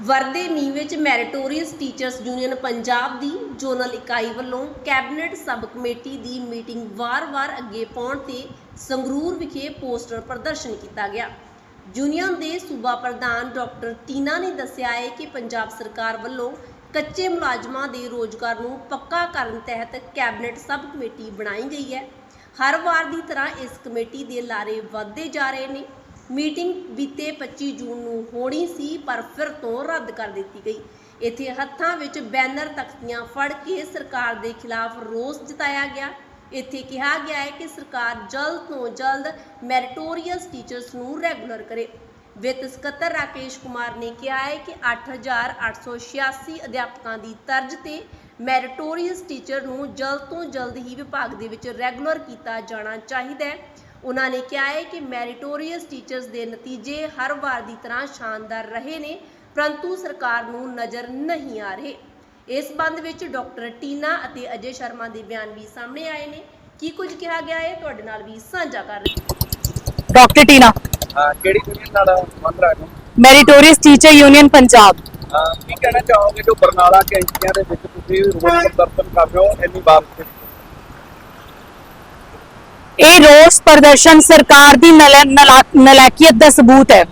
ਵਰਦੇ ਨੀਂਹ ਵਿੱਚ meritorious teachers union Punjab ਦੀ ਜ਼ੋਨਲ ਇਕਾਈ ਵੱਲੋਂ ਕੈਬਨਿਟ ਸਬ ਕਮੇਟੀ ਦੀ ਮੀਟਿੰਗ ਵਾਰ-ਵਾਰ ਅੱਗੇ ਪਾਉਣ ਤੇ ਸੰਗਰੂਰ ਵਿਖੇ ਪੋਸਟਰ ਪ੍ਰਦਰਸ਼ਨ ਕੀਤਾ ਗਿਆ। ਯੂਨੀਅਨ ਦੇ ਸੂਬਾ ਪ੍ਰਧਾਨ ਡਾਕਟਰ ਟੀਨਾ ਨੇ ਦੱਸਿਆ ਹੈ ਕਿ ਪੰਜਾਬ ਸਰਕਾਰ ਵੱਲੋਂ ਕੱਚੇ ਮੁਲਾਜ਼ਮਾਂ ਦੇ ਰੋਜ਼ਗਾਰ ਨੂੰ ਪੱਕਾ ਕਰਨ ਤਹਿਤ ਕੈਬਨਿਟ ਸਬ ਕਮੇਟੀ ਬਣਾਈ ਗਈ ਹੈ। ਹਰ ਵਾਰ ਦੀ ਤਰ੍ਹਾਂ ਇਸ ਕਮੇਟੀ ਦੇ ਲਾਰੇ ਵੱਧਦੇ ਜਾ ਰਹੇ ਨੇ। ਮੀਟਿੰਗ ਬੀਤੇ 25 ਜੂਨ ਨੂੰ ਹੋਣੀ ਸੀ, ਪਰ ਫਿਰ ਤੋਂ ਰੱਦ ਕਰ ਦਿੱਤੀ ਗਈ। ਇੱਥੇ ਹੱਥਾਂ ਵਿੱਚ ਬੈਨਰ ਤਖਤੀਆਂ ਫੜ ਕੇ ਸਰਕਾਰ ਦੇ ਖਿਲਾਫ ਰੋਸ ਜਤਾਇਆ ਗਿਆ। ਇੱਥੇ ਕਿਹਾ ਗਿਆ ਹੈ ਕਿ ਸਰਕਾਰ ਜਲਦ ਤੋਂ ਜਲਦ ਮੈਰੀਟੋਰੀਅਸ ਟੀਚਰਸ ਨੂੰ ਰੈਗੂਲਰ ਕਰੇ। ਵਿੱਤ ਸਕੱਤਰ ਰਾਕੇਸ਼ ਕੁਮਾਰ ਨੇ ਕਿਹਾ ਹੈ ਕਿ 8886 ਅਧਿਆਪਕਾਂ ਦੀ ਤਰਜ਼ ਤੇ ਮੈਰੀਟੋਰੀਅਸ ਟੀਚਰ ਨੂੰ ਜਲਦ ਤੋਂ ਜਲਦ ਹੀ ਵਿਭਾਗ ਦੇ ਵਿੱਚ ਰੈਗੂਲਰ ਕੀਤਾ ਜਾਣਾ ਚਾਹੀਦਾ ਹੈ। ਉਹਨਾਂ ਨੇ ਕਿਹਾ ਹੈ ਕਿ ਮੈਰੀਟੋਰੀਅਸ ਟੀਚਰਸ ਦੇ ਨਤੀਜੇ ਹਰ ਵਾਰ ਦੀ ਤਰ੍ਹਾਂ ਸ਼ਾਨਦਾਰ ਰਹੇ ਨੇ ਪਰੰਤੂ ਸਰਕਾਰ ਨੂੰ ਨਜ਼ਰ ਨਹੀਂ ਆ ਰਹੇ ਇਸ ਸੰਬੰਧ ਵਿੱਚ ਡਾਕਟਰ ਟੀਨਾ ਅਤੇ ਅਜੇ ਸ਼ਰਮਾ ਦੇ ਬਿਆਨ ਵੀ ਸਾਹਮਣੇ ਆਏ ਨੇ ਕੀ ਕੁਝ ਕਿਹਾ ਗਿਆ ਹੈ ਤੁਹਾਡੇ ਨਾਲ ਵੀ ਸਾਂਝਾ ਕਰ ਰਹੇ ਹਾਂ। ਡਾਕਟਰ ਟੀਨਾ ਹਾਂ ਕਿਹੜੀ ਯੂਨੀਅਨ ਨਾਲ ਸੰਬੰਧ ਰੱਖਦੇ ਹੋ? ਮੈਰੀਟੋਰੀਅਸ ਟੀਚਰ ਯੂਨੀਅਨ ਪੰਜਾਬ ਕੀ ਕਹਿਣਾ ਚਾਹੋਗੇ ਜੋ ਬਰਨਾਲਾ ਕੈਂਚੀਆਂ ਦੇ ਵਿੱਚ ਤੁਸੀਂ ਰੋਸ ਪ੍ਰਦਰਸ਼ਨ ਕਰ ਰਹੇ ਹੋ ਇੰਨੀ ਬਾਰਿਸ਼? ਇਹ ਰੋਸ ਪ੍ਰਦਰਸ਼ਨ ਸਰਕਾਰ ਦੀ ਨਲਾ- ਨਲਾ- ਨਲਾਇਕੀਅਤ ਦਾ ਸਬੂਤ ਹੈ।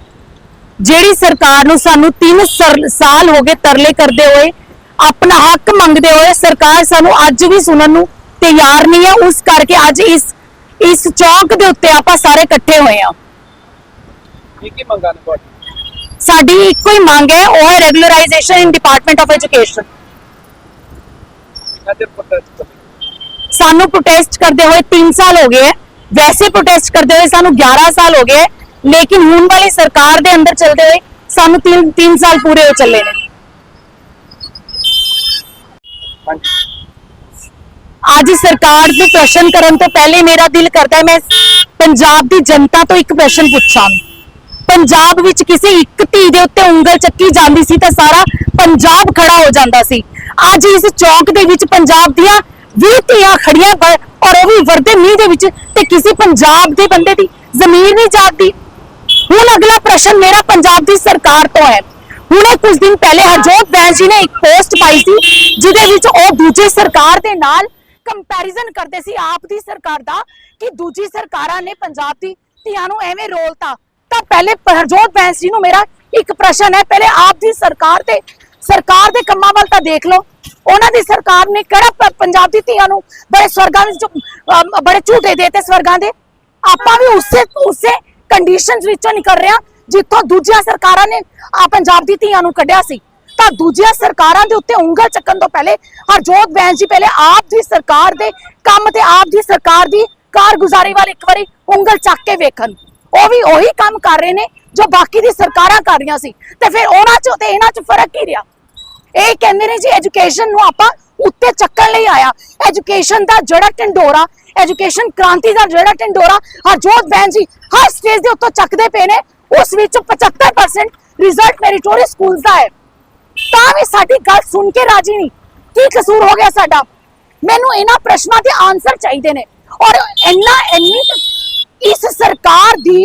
ਜਿਹੜੀ ਸਰਕਾਰ ਨੂੰ ਸਾਨੂੰ 3 ਸਾਲ ਹੋ ਗਏ ਤਰਲੇ ਕਰਦੇ ਹੋਏ ਆਪਣਾ ਹੱਕ ਮੰਗਦੇ ਹੋਏ ਸਰਕਾਰ ਸਾਨੂੰ ਅੱਜ ਵੀ ਸੁਣਨ ਨੂੰ ਤਿਆਰ ਨਹੀਂ ਹੈ ਉਸ ਕਰਕੇ ਅੱਜ ਇਸ ਇਸ ਚੌਕ ਦੇ ਉੱਤੇ ਆਪਾਂ ਸਾਰੇ ਇਕੱਠੇ ਹੋਏ ਆ ਕੀ ਕੀ ਮੰਗਾਂ ਨੇ ਤੁਹਾਡੀ ਸਾਡੀ ਇੱਕੋ ਹੀ ਮੰਗ ਹੈ ਉਹ ਹੈ regularisation in department of education ਸਾਨੂੰ ਪ੍ਰੋਟੈਸਟ ਕਰਦੇ ਹੋਏ 3 ਸਾਲ ਹੋ ਗਏ ਹੈ। ਵੈਸੇ ਪ੍ਰੋਟੈਸਟ ਕਰਦੇ ਹੋਏ ਸਾਨੂੰ 11 ਸਾਲ ਹੋ ਗਏ ਹੈ ਲੇਕਿਨ ਹੁਣ ਵਾਲੀ ਦੇ ਅੰਦਰ ਚੱਲਦੇ ਹੋਏ ਸਾਨੂੰ 3 3 ਸਾਲ ਪੂਰੇ ਹੋ ਚੱਲੇ ਨੇ। ਅੱਜ ਸਰਕਾਰ ਨੂੰ ਪ੍ਰਸ਼ਨ ਕਰਨ ਤੋਂ ਪਹਿਲੇ ਮੇਰਾ ਦਿਲ ਕਰਦਾ ਮੈਂ ਪੰਜਾਬ ਦੀ ਜਨਤਾ ਤੋਂ ਇੱਕ ਪ੍ਰਸ਼ਨ ਪੁੱਛਾਂ। ਪੰਜਾਬ ਵਿੱਚ ਕਿਸੇ ਇੱਕ ਧੀ ਦੇ ਉੱਤੇ ਉਂਗਲ ਚੱਕੀ ਜਾਂਦੀ ਸੀ ਤਾਂ ਸਾਰਾ ਪੰਜਾਬ ਖੜਾ ਹੋ ਜਾਂਦਾ ਸੀ। ਅੱਜ ਇਸ ਚੌਕ ਦੇ ਵਿੱਚ ਪੰਜਾਬ ਦੀਆਂ 20 ਧੀਆਂ ਖੜੀਆਂ ਔਰ ਉਹ ਵੀ ਵਰਦੇ ਮੀਂਹ ਦੇ ਵਿੱਚ ਤੇ ਕਿਸੇ ਪੰਜਾਬ ਦੇ ਬੰਦੇ ਦੀ ਜ਼ਮੀਰ ਨਹੀਂ ਜਾਗਦੀ ਹੁਣ ਅਗਲਾ ਪ੍ਰਸ਼ਨ ਮੇਰਾ ਪੰਜਾਬ ਦੀ ਸਰਕਾਰ ਤੋਂ ਹੈ। ਹੁਣੇ ਕੁਝ ਦਿਨ ਪਹਿਲੇ ਹਰਜੋਤ ਬੈਂਸ ਜੀ ਨੇ ਇੱਕ ਪੋਸਟ ਪਾਈ ਸੀ, ਜਿਹਦੇ ਵਿੱਚ ਉਹ ਦੂਜੇ ਸਰਕਾਰ ਦੇ ਨਾਲ ਕੰਪੈਰੀਜ਼ਨ ਕਰਦੇ ਸੀ, ਆਪ ਦੀ ਸਰਕਾਰ ਦਾ, ਕਿ ਦੂਜੀ ਸਰਕਾਰਾਂ ਨੇ ਪੰਜਾਬ ਦੀ ਧੀਆਂ ਨੂੰ ਐਵੇਂ ਰੋਲਤਾ। ਤਾਂ ਪਹਿਲੇ ਹਰਜੋਤ ਬੈਂਸ ਜੀ ਨੂੰ ਮੇਰਾ ਇੱਕ ਪ੍ਰਸ਼ਨ ਹੈ, ਪਹਿਲੇ ਆਪ ਦੀ ਸਰਕਾਰ ਤੇ, ਸਰਕਾਰ ਦੇ ਕੰਮਾਂ ਵੱਲ ਤਾਂ ਦੇਖ ਲਓ। ਉਹਨਾਂ ਦੀ ਸਰਕਾਰ ਨੇ ਕਿਹੜਾ ਪੰਜਾਬ ਦੀ ਧੀਆਂ ਨੂੰ ਬੜੇ ਸਵਰਗਾਂ ਵਿੱਚ ਬੜੇ ਝੂਟੇ ਦੇਤੇ ਸਵਰਗਾਂ ਦੇ? ਆਪਾਂ ਵੀ ਉਸੇ ਉਸੇ ਕੰਡੀਸ਼ਨਸ ਵਿੱਚੋਂ ਨਿਕਲ ਰਹੇ ਹਾਂ, ਜਿੱਥੋਂ ਦੂਜੀਆਂ ਸਰਕਾਰਾਂ ਨੇ ਆ ਪੰਜਾਬ ਦੀ ਧੀਆਂ ਨੂੰ ਕੱਢਿਆ ਸੀ। ਤਾਂ ਦੂਜੀਆਂ ਸਰਕਾਰਾਂ ਦੇ ਉੱਤੇ ਉਂਗਲ ਚੱਕਣ ਤੋਂ ਪਹਿਲੇ, ਹਰਜੋਤ ਬੈਂਸ ਜੀ ਪਹਿਲੇ ਆਪ ਦੀ ਸਰਕਾਰ ਦੇ ਕੰਮ ਤੇ ਆਪ ਦੀ ਸਰਕਾਰ ਦੀ ਕਾਰਗੁਜ਼ਾਰੀ ਵੱਲ ਇੱਕ ਵਾਰੀ ਉਂਗਲ ਚੱਕ ਕੇ ਵੇਖਣ। ਉਹ ਵੀ ਉਹੀ ਕੰਮ ਕਰ ਰਹੇ ਨੇ, ਜੋ ਬਾਕੀ ਦੀ ਸਰਕਾਰਾਂ ਕਰ ਰਹੀਆਂ ਸੀ। ਤੇ ਫਿਰ ਉਹਨਾਂ 'ਚ ਤੇ ਇਹਨਾਂ 'ਚ ਫ਼ਰਕ ਕੀ ਰਿਹਾ? ਇਹ ਕਹਿੰਦੇ ਨੇ ਜੀ ਐਜੂਕੇਸ਼ਨ ਨੂੰ ਆਪਾਂ ਉੱਤੇ ਚੱਕਣ ਲਈ ਆਇਆ। ਐਜੂਕੇਸ਼ਨ ਦਾ ਜਿਹੜਾ ਢਿੰਡੋਰਾ ਐਜੂਕੇਸ਼ਨ ਕ੍ਰਾਂਤੀ ਦਾ ਜਿਹੜਾ ਢਿੰਡੋਰਾ ਹਰਜੋਤ ਬੈਨ ਜੀ ਹਰ ਸਟੇਜ ਦੇ ਉੱਤੋਂ ਚੱਕਦੇ ਪਏ ਨੇ। ਉਸ ਵਿੱਚ 75% ਰਿਜ਼ਲਟ ਮੈਰੀਟੋਰੀਅਸ ਸਕੂਲਸ ਦਾ ਹੈ। ਤਾਂ ਵੀ ਸਾਡੀ ਗੱਲ ਸੁਣ ਕੇ ਰਾਜੀ ਨਹੀਂ। ਕੀ ਕਸੂਰ ਹੋ ਗਿਆ ਸਾਡਾ? ਮੈਨੂੰ ਇਹਨਾਂ ਪ੍ਰਸ਼ਨਾਂ ਦੇ ਆਨਸਰ ਚਾਹੀਦੇ ਨੇ। ਔਰ ਇੰਨਾ ਇੰਨੀ ਇਸ ਸਰਕਾਰ ਦੀ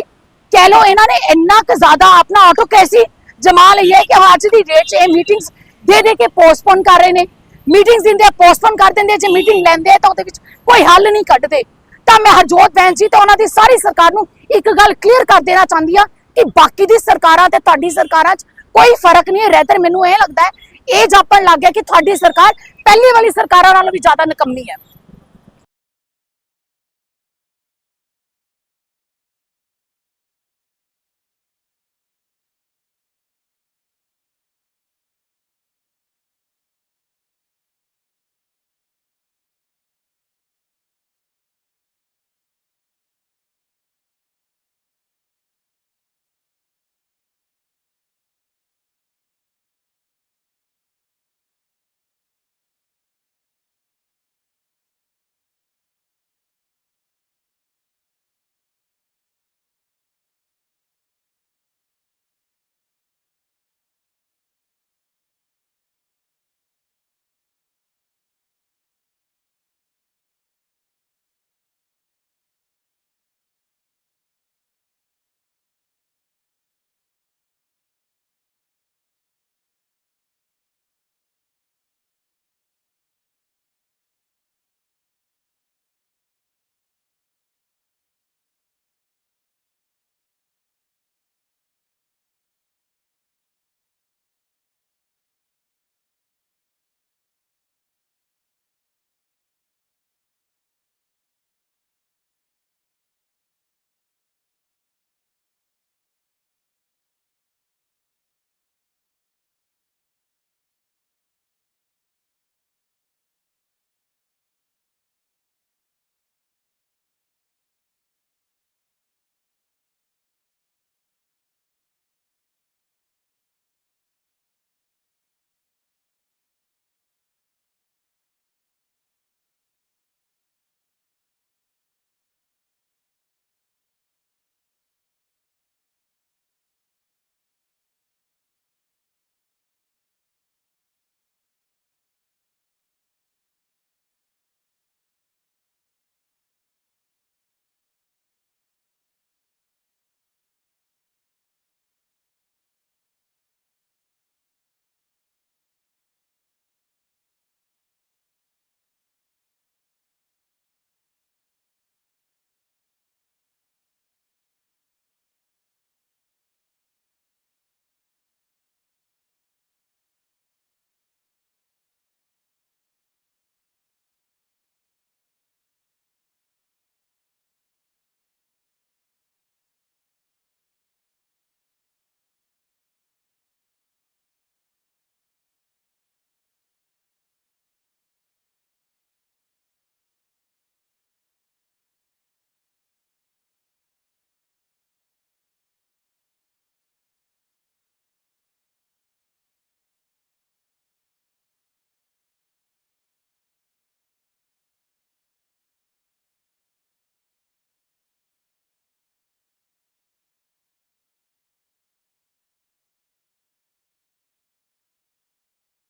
ਕਹਿ ਲੋ ਇਹਨਾਂ ਨੇ ਇੰਨਾ ਕੁ ਜ਼ਿਆਦਾ ਆਪਣਾ ਆਟੋ ਕੈਸੀ ਜਮਾ ਲਈ ਹੈ ਕਿ ਅੱਜ ਦੀ ਡੇਟ 'ਚ ਇਹ ਮੀਟਿੰਗਸ ਦੇ ਦੇ ਕੇ ਪੋਸਟਪੋਨ ਕਰ ਰਹੇ ਨੇ। ਮੀਟਿੰਗਸ ਦਿੰਦੇ ਪੋਸਟਪੋਨ ਕਰ ਦਿੰਦੇ ਜੇ ਮੀਟਿੰਗ ਲੈਂਦੇ ਆ ਤਾਂ ਉਹਦੇ ਵਿੱਚ ਕੋਈ ਹੱਲ ਨਹੀਂ ਕੱਢਦੇ। ਤਾਂ ਮੈਂ ਹਰਜੋਤ ਬੈਂਸ ਜੀ ਤਾਂ ਉਹਨਾਂ ਦੀ ਸਾਰੀ ਸਰਕਾਰ ਨੂੰ ਇੱਕ ਗੱਲ ਕਲੀਅਰ ਕਰ ਦੇਣਾ ਚਾਹੁੰਦੀ ਆ ਕਿ ਬਾਕੀ ਦੀ ਸਰਕਾਰਾਂ ਤੇ ਤੁਹਾਡੀ ਸਰਕਾਰਾਂ 'ਚ ਕੋਈ ਫ਼ਰਕ ਨਹੀਂ ਹੈ। ਰੈਦਰ ਮੈਨੂੰ ਇਹ ਲੱਗਦਾ ਹੈ ਇਹ ਜਾਪਣ ਲੱਗ ਗਿਆ ਕਿ ਤੁਹਾਡੀ ਸਰਕਾਰ ਪਹਿਲੀ ਵਾਲੀ ਸਰਕਾਰਾਂ ਨਾਲੋਂ ਵੀ ਜ਼ਿਆਦਾ ਨਕਮੀ ਹੈ।